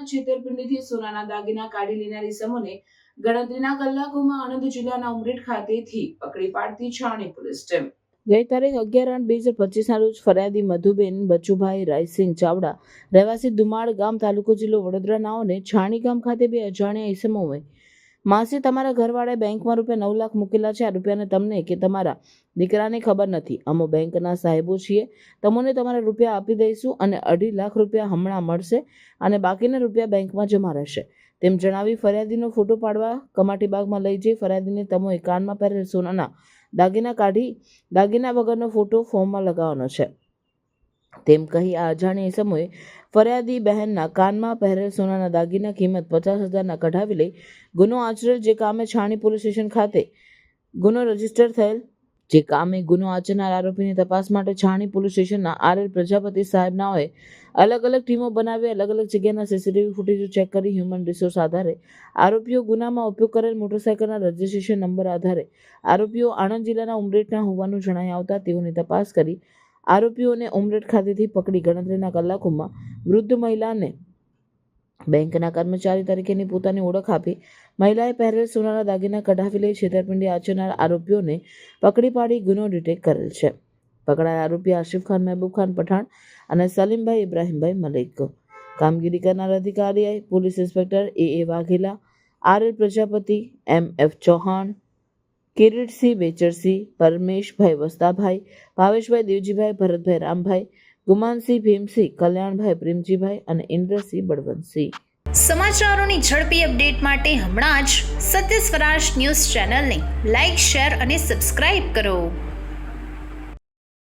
છેતરપિંડીથી સોનાના દાગીના કાઢી લેનારી સમૂહને ગણતરીના કલાકોમાં આણંદ જિલ્લાના ઉમરેઠ ખાતેથી પકડી પાડતી છાણી પોલીસ ટીમ. ગઈ તારીખ અગિયાર આઠ બે હજાર પચીસના રોજ ફરિયાદી મધુબેન બચુભાઈ રાયસિંહ ચાવડા રહેવાસી દુમાળ ગામ તાલુકો જિલ્લો વડોદરા નાઓને છાણી ગામ ખાતે બે અજાણ્યા ઈસમોએ માસી તમારા ઘરવાળાએ બેંકમાં રૂપિયા નવ લાખ મૂકેલા છે. આ રૂપિયાને તમને કે તમારા દીકરાને ખબર નથી. અમો બેંકના સાહેબો છીએ. તમને તમારા રૂપિયા આપી દઈશું અને અઢી લાખ રૂપિયા હમણાં મળશે અને બાકીના રૂપિયા બેંકમાં જમા રહેશે. તેમ જણાવી ફરિયાદીનો ફોટો પાડવા કમાટી બાગમાં લઈ જઈ ફરિયાદીને તમોએ કાનમાં પહેરેલ સોનાના દાગીના કાઢી દાગીના વગરનો ફોટો ફોર્મમાં લગાવવાનો છે. તેમ કહી આ અજાણ્યા સમયે ફરિયાદી બહેનના કાનમાં પહેરેલ સોનાના દાગીના કિંમત પચાસ હજારના કઢાવી લઈ ગુનો આચરેલ જે કામે છાણી પોલીસ સ્ટેશન ખાતે ગુનો રજિસ્ટર થયેલ. જે કામે ગુનો આચરનાર આરોપીની તપાસ માટે છાણી પોલીસ સ્ટેશનના આર એલ પ્રજાપતિ સાહેબનાઓએ અલગ અલગ ટીમો બનાવી અલગ અલગ જગ્યાના સીસીટીવી ફૂટેજો ચેક કરી હ્યુમન રિસોર્સ આધારે આરોપીઓ ગુનામાં ઉપયોગ કરેલ મોટરસાયકલના રજીસ્ટ્રેશન નંબર આધારે આરોપીઓ આણંદ જિલ્લાના ઉમરેઠના હોવાનું જણાઈ આવતા તેઓની તપાસ કરી આરોપીઓને ઉમરેઠ ખાતેથી પકડી ગણતરીના કલાકોમાં વૃદ્ધ મહિલાને બેંકના કર્મચારી તરીકેની પોતાની ઓળખ આપી મહિલાએ પહેરેલ સોનાના દાગીના કઢાવી લઈ છેતરપિંડી આચરનાર આરોપીઓને પકડી પાડી ગુનો ડિટેક્ટ કરેલ છે. પકડાયેલ આરોપી આશિફ ખાન, મહેબૂબ ખાન પઠાણ અને સલીમભાઈ ઇબ્રાહીમભાઈ મલિક. કામગીરી કરનાર અધિકારીઆઈ police inspector A A Vaghela R L Prajapati, M F Chauhan Kiritsinh Becharsinh Parmeshbhai Vastabhai, Bhaveshbhai Devjibhai, Bharatbhai Rambhai, Gumansinh Bhimsinh, Kalyanbhai Premjibhai અને ઇન્દ્રસિંહ બળવંતસિંહ. સમાચારોની ઝડપી અપડેટ માટે હમણાં જ સત્ય સ્વરાજ ન્યૂઝ ચેનલને લાઇક શેર અને સબસ્ક્રાઇબ કરો.